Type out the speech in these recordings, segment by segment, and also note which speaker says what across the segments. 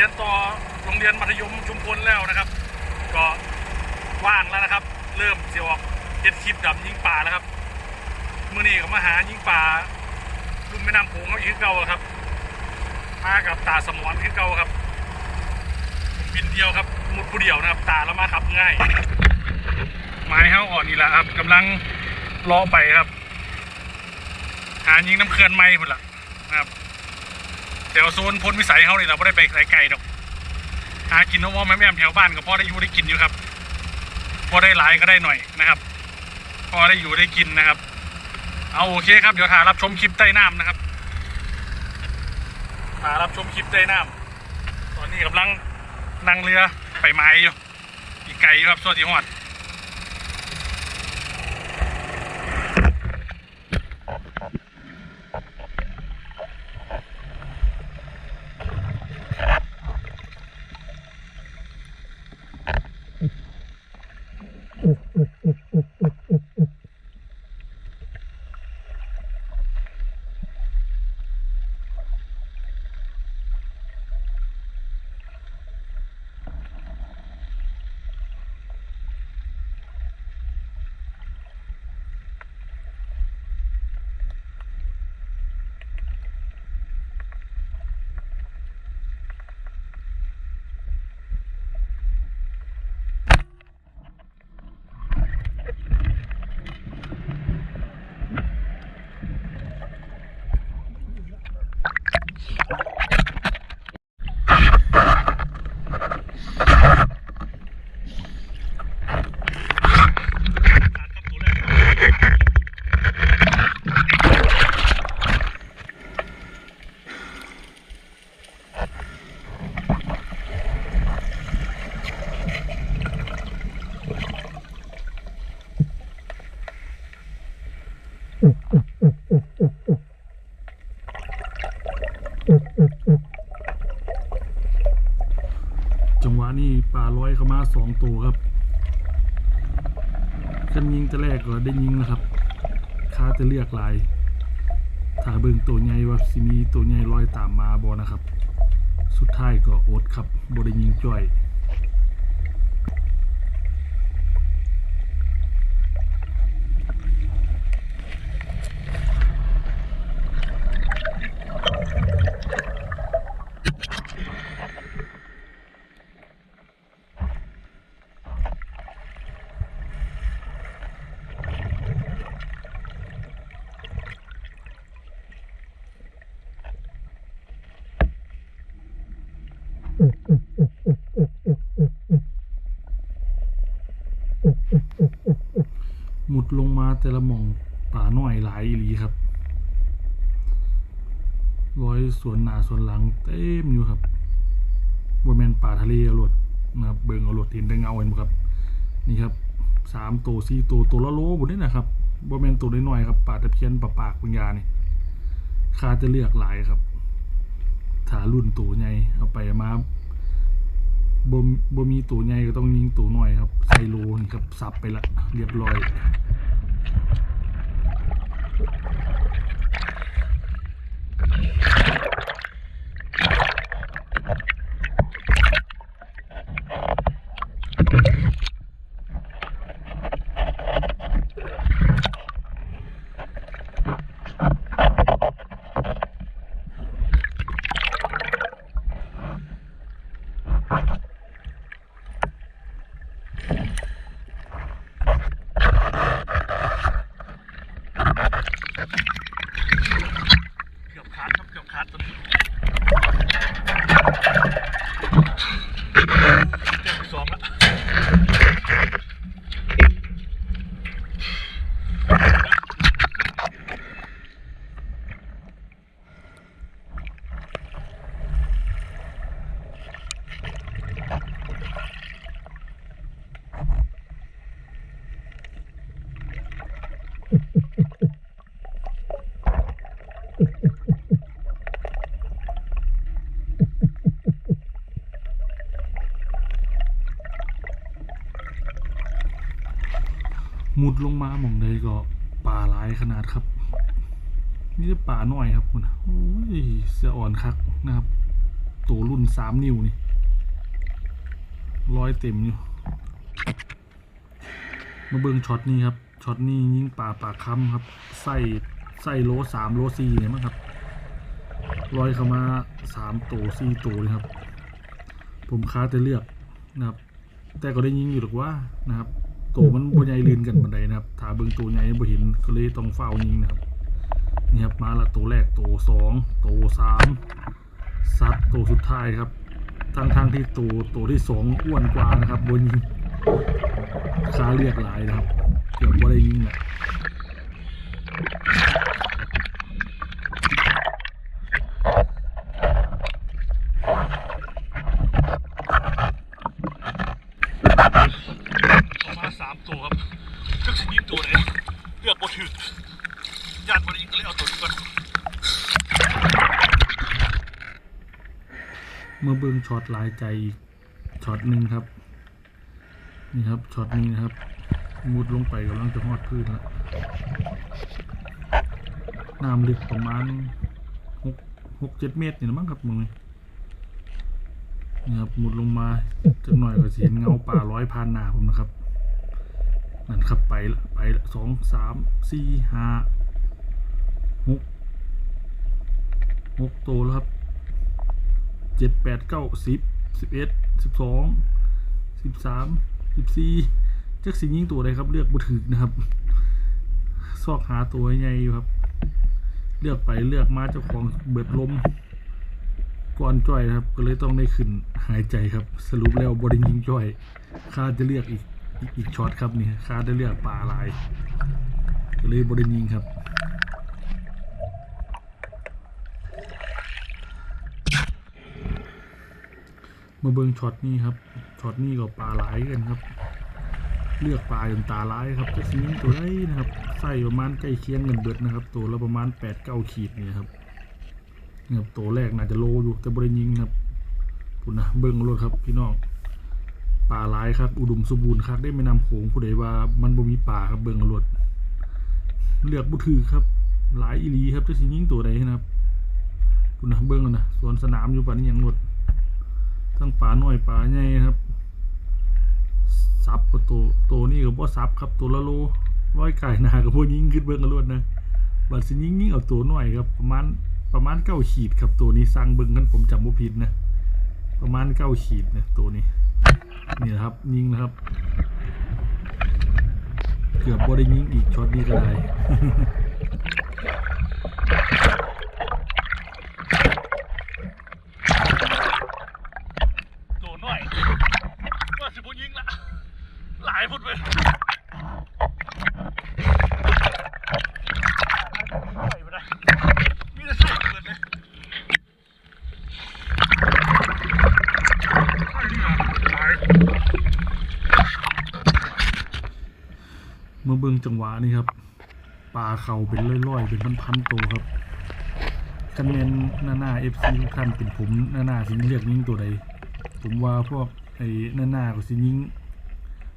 Speaker 1: รียนต่อโรงเรียนมัธยมชุมพลแล้วนะครับ ก็ว่างแล้วนะครับ เริ่มเสียออกเจ็ดคลิปดับยิงป่าแล้วครับเมื่อนี้ก็มาหายิงป่าลุ่มแม่น้ำโขงเขาอีกเก่าครับ มากับตาสมอนคือเก่าครับบินเดียวครับมุดผู้เดียวนะครับ ตาแล้วมาขับง่าย ไม้เฮาอ่อนนี่แหละครับกำลังรอไปครับ หายิงน้ำเขื่อนไม้พุ่นละนะครับ แถวโซนพ้นวิสัยเขานี่เราไม่ได้ไปไกลๆดอกหากินน้ำว่าแม่แม่แถวบ้านก็พอได้อยู่ได้กินอยู่ครับ พอได้หลายก็ได้หน่อยนะครับ พอได้อยู่ได้กินนะครับ เอาโอเคครับเดี๋ยวถ่ายรับชมคลิปใต้น้ำนะครับถ่ายรับชมคลิปใต้น้ำตอนนี้กำลังนั่งเรือไปไม้อยู่อีกไกลอยู่ครับส่วนที่หอด จังหวะนี้ปลาร้อยเข้ามา สองตัวครับกันยิงแต่แรกก็ได้ยิงนะครับคาจะเลือกลายถ้าเบิ่งตัวใหญ่ว่าสิมีตัวใหญ่ลอยตามมาบอนะครับ สุดท้ายก็อดครับบ่ได้ยิงจ่อย หมุดลงมาแต่ละหม่องป่าน้อยหลายอีหลีครับร้อยสวนหนาสวนหลังเต็มอยู่ครับว่าแมนป่าทะเลเอารถนะครับเบิ่งเอารถเห็นได้เงาเห็นบ่ครับ นี่ครับสามตัวสี่ตัวตัวละโลบุนี่นะครับบ่แมนตัวน้อยๆครับป่าตะเพียนป่าปากปัญญานี่คาจะเลือกหลายครับถารุ่นตัวใหญ่เอาไปมา บ่บ่มีตัวใหญ่ก็ต้องยิงตัวหน่อยครับไซโลนี่ครับสับไปละเรียบร้อย เกือบขาดครับเกือบขาดตอนนี้เกือบสองแล้ว มุดลงมาหม่องใดก็ป่าหลายขนาดครับนี่จะป่าหน้อยครับคุณโอ้ยเสียอ่อนคักนะครับ ตัวรุ่นสามนิ้วนี่ร้อยเต็มอยู่ มาเบิ่งช็อตนี้ครับ ช็อตนี้ยิงป่าป่าค้ำครับ ใส่ใส่โลสามโลสี่เนี่ยมั้งครับร้อยเข้ามาสามตัวสี่ตัวเลยครับ ผมค้าแต่เลือกนะครับ แต่ก็ได้ยิงอยู่หรอกว่านะครับ ตัวมันบนใหญ่ลืนกันบันไดนะครับถ้าเบิ่งตัวใหญ่บ่เห็นก็เลยต้องเฝ้ายิงนะครับนี่ครับมาละตัวแรกตัวสองตัวสามซัดตัวสุดท้ายครับทั้งทางๆที่ตัวตัวที่สองอ้วนกว่านะครับบนยิงคาเรียกหลายนะครับเกือบว่าได้ยิงแหละออกมาสามตัวครับ ทึกสิยิงตัวไหนเลือกบ่ถึกญาติบ่ได้ยิก็เลยเอาตัวนี้ก่อนเมื่อเบิ่งช็อตลายใจอีกช็อตหนึ่งครับ นี่ครับช็อตนี้นะครับ มุดลงไปกำลังจะหอดพื้นแล้วน้ำลึกประมาณหกหกเจ็ดเมตรนี่นะมั้งครับมึงนี่นี่ครับมุดลงมาจักหน่อยก็สิเห็นเงาป่าร้อยพันหนาผมนะครับ นั่นครับไปละไปละสองสามสี่ห้าหกหกตัวแล้วครับเจ็ดแปดเก้าสิบสิบเอ็ดสิบสองสิบสามสิบสี่จักสิยิงตัวใดครับ เลือกบุถึกนะครับ ซอกหาตัวใหญ่อยู่ครับ เลือกไปเลือกมาเจ้าของเบิดลมก่อนจ้อยนะครับ ก็เลยต้องได้ขึ้นหายใจครับ สรุปแล้วบริยิงจ้อยคาดจะเลือกอีก อีกช็อตครับนี่คาไดจะเลือกปลาลายก็เลยบริยิงครับมาเบิงช็อตนี้ครับช็อตนี้ก็ปลาไหลายกันครับ เลือกปลาจนตาลายครับจะซีนตัวได้นะครับใส่ประมาณใกล้เคียงกันเบิดนะครับ ตัวละประมาณแปดเก้าขีดนี่ครับนี่ครับตัวแรกน่าจะโลอยู่แต่บริยิงครับคุณนะเบิงรถครับพี่น้อง ปลาหลายครับ อุดมสมบูรณ์ครับได้ไม่นำโขงผู้ใดว่ามันบ่มีปลาครับเบิ่งรถเลือกบุถือครับ หลายอีหลีครับจะสิยิ่งตัวใดนะครับคุณนะเบิ่งนะสวนสนามอยู่ป่านี้ยังรถทั้งปลาน้อยปลาใหญ่ครับซับกับตัวตัวนี้กับว่าซับครับตัวละโลร้อยไก่หนากับพวกยิ่งขึ้นเบิ้งกันรวดนะบัดสิยิ่งยิ่งเอาตัวน้อยครับ ประมาณประมาณเก้าขีดครับตัวนี้สร้างเบิ้งกันผมจำบ่ผิดนะ ประมาณเก้าขีดนะตัวนี้ นี่นะครับยิงนะครับ เกือบบ่ได้ยิงอีกช็อตนี้ก็ได้ตัวน้อยว่าสิบุยิงละหลายพุดไปมีแต่สูงเกินเลย เมื่อเบิ่งจังหวะนี้ครับปลาเข่าเป็นร้อยๆ เป็นพันๆตัวครับคะแนนหน้าหน้าเอฟซีทุกท่านเป็นผมหน้าหน้าสิเลือกยิงตัวใด ผมว่าพวกไอ้หน้าหน้าก็สิยิง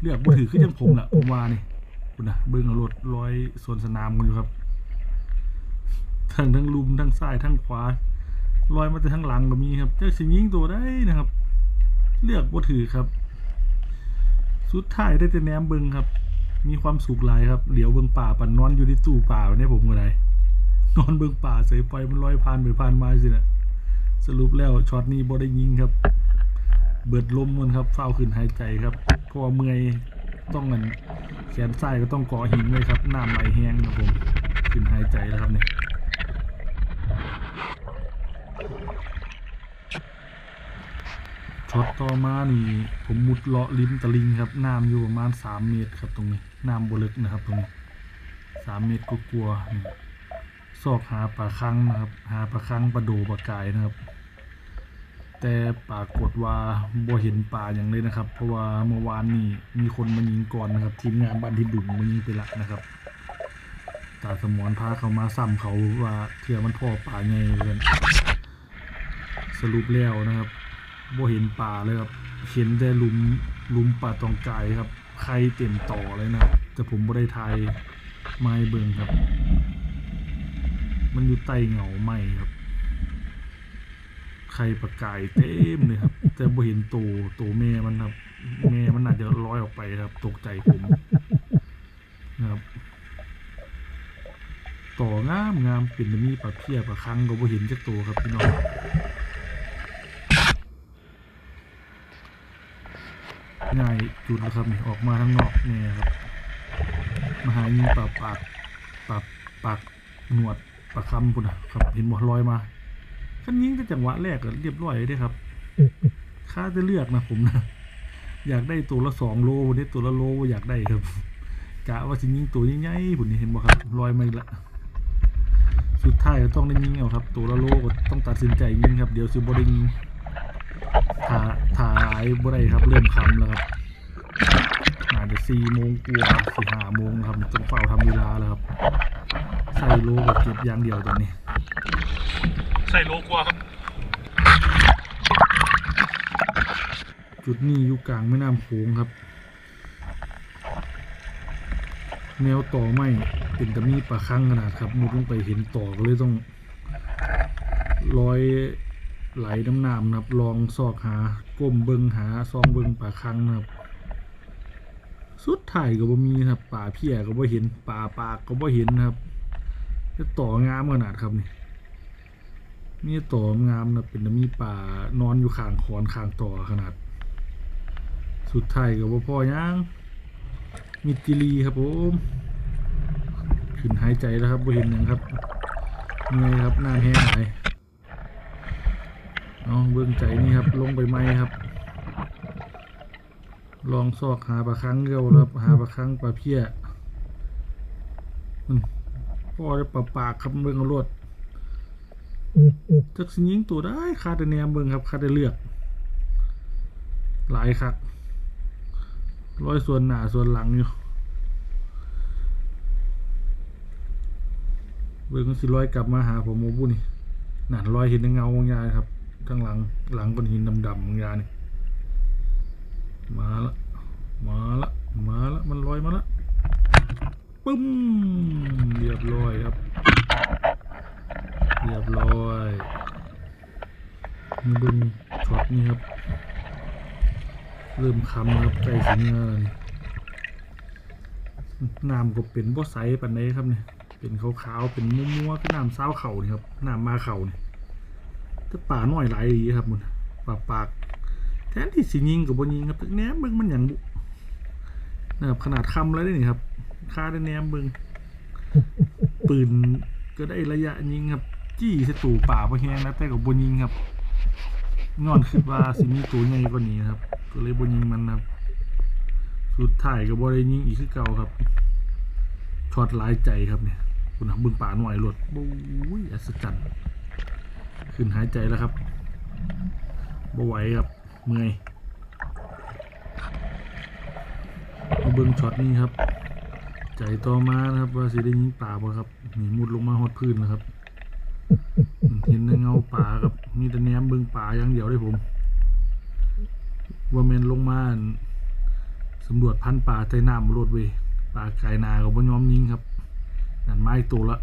Speaker 1: เลือกบ่ถือขึ้นยังผมล่ะผมว่านี่คุณนะเบิ่งเอารถร้อยสวนสนามกันอยู่ครับทั้งทั้งลุมทั้งซ้ายทั้งขวาลอยมาแต่ทั้งหลังก็มีครับเจ้าสิยิงตัวได้นะครับ เลือกบ่ถือครับ สุดท้ายได้แต่แนมเบิ่งครับ มีความสุขหลายครับ เหลียวเบิ่งป่าปันนอนอยู่ในตู้ป่าเนี่ยผมก็ได้นอนเบิ่งป่าเสยปล่อยมันลอยผ่านไปผ่านมาสินะสรุปแล้วช็อตนี้บ่ได้ยิงครับ เบิดลมมันครับเฝ้าขึ้นหายใจครับเพราะว่าเมื่อยต้องเงินแขนซ้ายก็ต้องกาะหินเลยครับน้ำไหลแห้งครับผมขึ้นหายใจแล้วครับเนี่ยช็อตต่อมานี่ ผมมุดเลาะริมตะลิงครับน้ำอยู่ประมาณสามเมตรครับตรงนี้ น้ำบลึกนะครับตรงนี้สามเมตรก็กลัวนี่ซอกหาปลาคังนะครับ หาปลาคังปลาโดปลากายนะครับ แต่ปรากฏว่าบ่เห็นป่าอย่างเลยนะครับ เพราะว่าเมื่อวานนี้มีคนมายิงก่อนนะครับ ทีมงานบ้านที่ดุงมายิงไปละนะครับตาสมอนพาเขามาซ้ำเขาว่าเถื่อมันพ่อป่าไงกันสรุปแล้วนะครับบ่เห็นป่าเลยครับเห็นแต่ลุมลุมป่าตองกายครับ ใครเต็มต่อเลยนะ แต่ผมบ่ไทยไม้เบิงครับ มันอยู่ใต้เหงาไม้ครับ
Speaker 2: ข่ปลากายเต็มเลยครับ แต่บ่เห็นตัวตัวแม่มันครับ แม่มันอาจจะลอยออกไปครับ ตกใจผมนะครับ ต่องามงามเป็นแบบนี้ปลาเพียปลาคังก็บ่เห็นจักตัวครับพี่น้อง ง่ายจุดแล้วครับนี่ออกมาทางนอกนี่ครับมาหายิงปลาปากปลาปากหนวดปลาคำพุ่นนะครับเห็นบ่ลอยมาคันยิงแต่จังหวะแรกก็เรียบร้อยเลยเด้ครับค่าจะเลือกนะผมนะอยากได้ตัวละสองโลวันนี้ตัวละโลอยากได้ครับกะว่าสิยิงตัวใหญ่ๆพุ่นนี่เห็นบ่ครับลอยมาอีกละสุดท้ายก็ต้องได้ยิงเอาครับ ตัวละโลก็ต้องตัดสินใจยิงครับ เดี๋ยวสิบ่ได้ยิง ถ่าถ่ายบ่ได้ครับ เริ่มคำแล้วครับอาจจะสี่โมงกว่าสี่ห้าโมงครับต้องเฝ้าทำเวลาแล้วครับใส่โลกับเก็บอย่างเดียวตอนนี้
Speaker 1: ใส่โลกว่าครับ
Speaker 2: จุดนี้อยู่กลางแม่น้ำโขงครับ แนวต่อไม้เป็นแต่มีปลาคังขนาดครับมุดลงไปเห็นต่อก็เลยต้องลอย ไหลน้ำน้ำนะครับลองซอกหาก้มเบิงหาซองเบิงปลาคังนะครับ สุดท้ายก็บ่มีนะครับป่าเพียก็บ่เห็นป่าปากก็บ่เห็นนะครับจะต่องามขนาดครับนี่มีต่องามนะเป็นมีป่านอนอยู่ข้างคอนข้างต่อขนาด สุดท้ายก็บ่พอยังมิตรจิรีครับผมขึ้นหายใจแล้วครับบ่เห็นยังครับเหนื่อยครับน้ำแห้งหลาย เอาเบิ่งใจนี่ครับ ลงไปไหมครับ ลองซอกหาปลาคังเดียวครับหาปลาคังปลาเพี้ยพ่อได้ปลาปากครับเบิ่งเอารวดจักสิยิงตัวได้คาดแต่แนมเบิ่งครับคาดแต่เลือก หลายคักร้อยส่วนหน้าส่วนหลังอยู่เบิ่งสิร้อยกลับมาหาผมโมบุนี่นั่นร้อยเห็นในเงาบางยางครับ ข้างหลังหลังก้อนหินดำๆบางอยางนี่มาละมาละมาละมันลอยมาละปึ้มเรียบร้อยครับ เรียบร้อยมาเบึงช็อตนี้ครับเริ่มคำครับใกล้สิงแล้วนี่น้ำก็เป็นบ่ใสปันไดครับเนี่ยเป็นขาวๆเป็นมัวๆคือน้ำซ้าวเข่านี่ครับน้ำมาเข่านี่ แต่ป่าน้อยหลายดีครับมันป่าปาก แทนที่สิยิงกับบยิงครับแหนมเบิ้งมันอย่างบุนะครับขนาดคำแล้วได้นี่ครับค่าได้แหนมเบิ้งปืนก็ได้ระยะยิงครับ จี้สตูป่าพอแห้งนะแต่กับบยิงครับย้อนคิดว่าสิมีตัวใหญ่กว่านี้ครับ ก็เลยบยิงมันครับ สุดท้ายกับบได้ยิงอีกคือเก่าครับช็อตลายใจครับเนี่ยคุณหบึงป่าหน่อยหลดบุ้ยอัศจรรย์ ขึ้นหายใจแล้วครับบ่ไหวครับเมื่อยมาเบิ้งช็อตนี้ครับ ใจต่อมานะครับ ว่าสิได้ยิงป่าบ่ครับนี่มุดลงมาหดพื้นนะครับ เห็นในเงาป่าครับ มีแต่แนมเบิ้งป่าอย่างเดียวได้ผม ว่าแมนลงมาสำรวจพันป่าใต้น้ำรดเวป่าไก่นากับบ่ยอมยิงครับนั่นไม้ตัวละ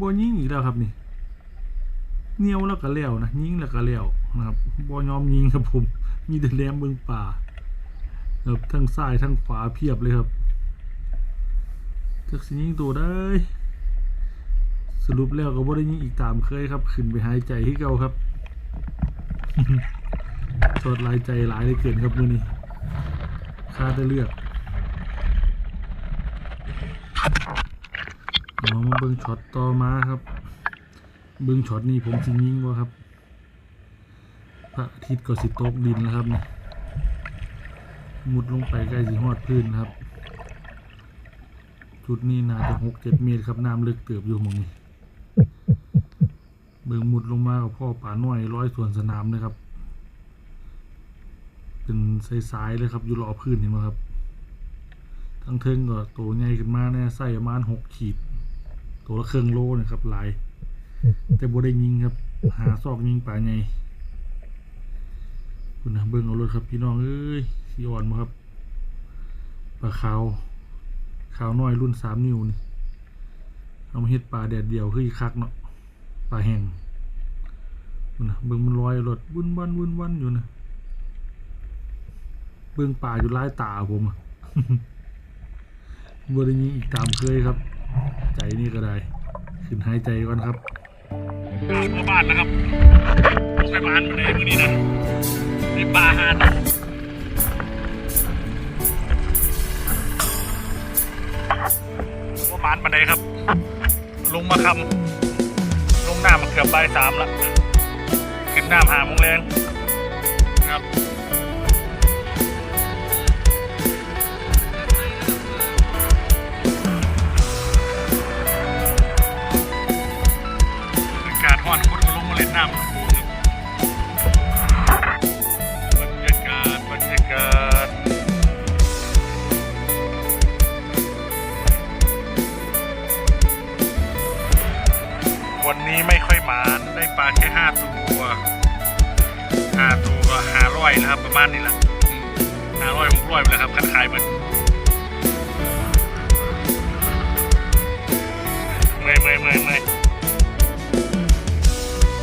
Speaker 2: บ่ยิงอีกแล้วครับนี่ เนียวแล้วก็เลี้ยวนะยิงแล้วก็เลี้ยวนะครับบ่ยอมยิงครับผม มีแต่แหลมเบิงป่าครับทั้งซ้ายทั้งขวาเพียบเลยครับจักสิยิงตัวได้ สรุปแล้วก็บ่ได้ยิงอีกตามเคยครับ ขึ้นไปหายใจที่เก่าครับสดลายใจหลายเลยเกินครับมือนี้ค่าได้เลือกเอามาเบิ่งช็อตต่อมาครับ เบิ้งช็อตนี้ผมสิงยิงว่าครับ พระอาทิตย์ก็สิตกดินแล้วครับนี่มุดลงไปใกล้สิฮอดพื้นครับ จุดนี้น่าจะหกเจ็ดเมตรครับน้ำลึกเติบอยู่มองนี้ เบิ้งมุดลงมากับพ่อป่าน้อยร้อยส่วนสนามนะครับ เป็นสายๆเลยครับ อยู่รอพื้นเห็นไหมครับทั้งเทิงก็โตใหญ่ขึ้นมาแน่ใส่ประมาณหกขีด ตัวละเครื่องโลนะครับหลาย แต่บ่ได้ยิงครับ หาซอกยิงป่าไงคุณนะเบิ่งเอารถครับ พี่น้องเอ้ยสีอ่อนมาครับปลาขาวขาวน้อยรุ่นสามนิ้วนี่เอามาเฮ็ดปลาแดดเดียวคืออีคักเนาะปลาแห้งนู่นะเบิ่งมันลอยรถวุ่นวันวุ่นวันอยู่นะเบิ่งป่าอยู่หลายตาผมอะบ่ได้ยิงอีกตามเคยครับ ใจนี่ก็ได้ ขึ้นหายใจก่อนครับ
Speaker 1: หาตัวบ้านนะครับไปบ้านมาเลยมือนี้นะในป่าหาดตัวบ้านมาเลยครับ ลงมาคำลงหน้ามาเกือบบ่ายสามแล้วขึ้นหน้าหาโมงแรง นะครับ ประมาณนี้แหละห้าร้อยหกร้อยไปแล้วครับคันขายเหมือนเมื่อยเมื่อยเมื่อยเมื่อย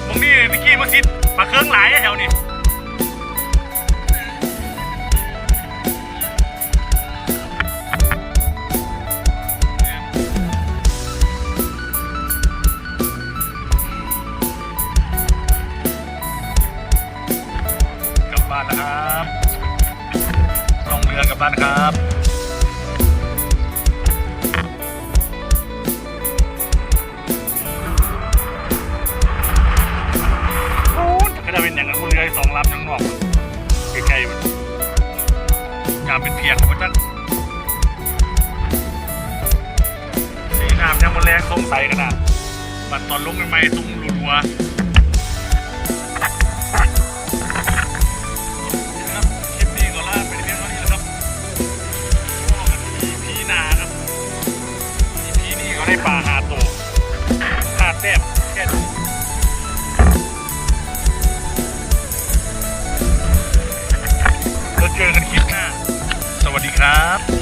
Speaker 1: มึงนี่ตะกกี้มาคิดมาเครื่องหลายอแถวนี้ น้ำยังมันแรงสงสัยขนาดบัดตอนลงใหม่ๆตุ้มรัวครับคลิปนี้ก็ลาไปเพียงเท่านี้แล้วครับก็กันอีพีหนาครับอีพีนี้ก็ได้ปลาหาตัวหาแต้มแค่นี้แล้วเจอกันคลิปหน้า สวัสดีครับ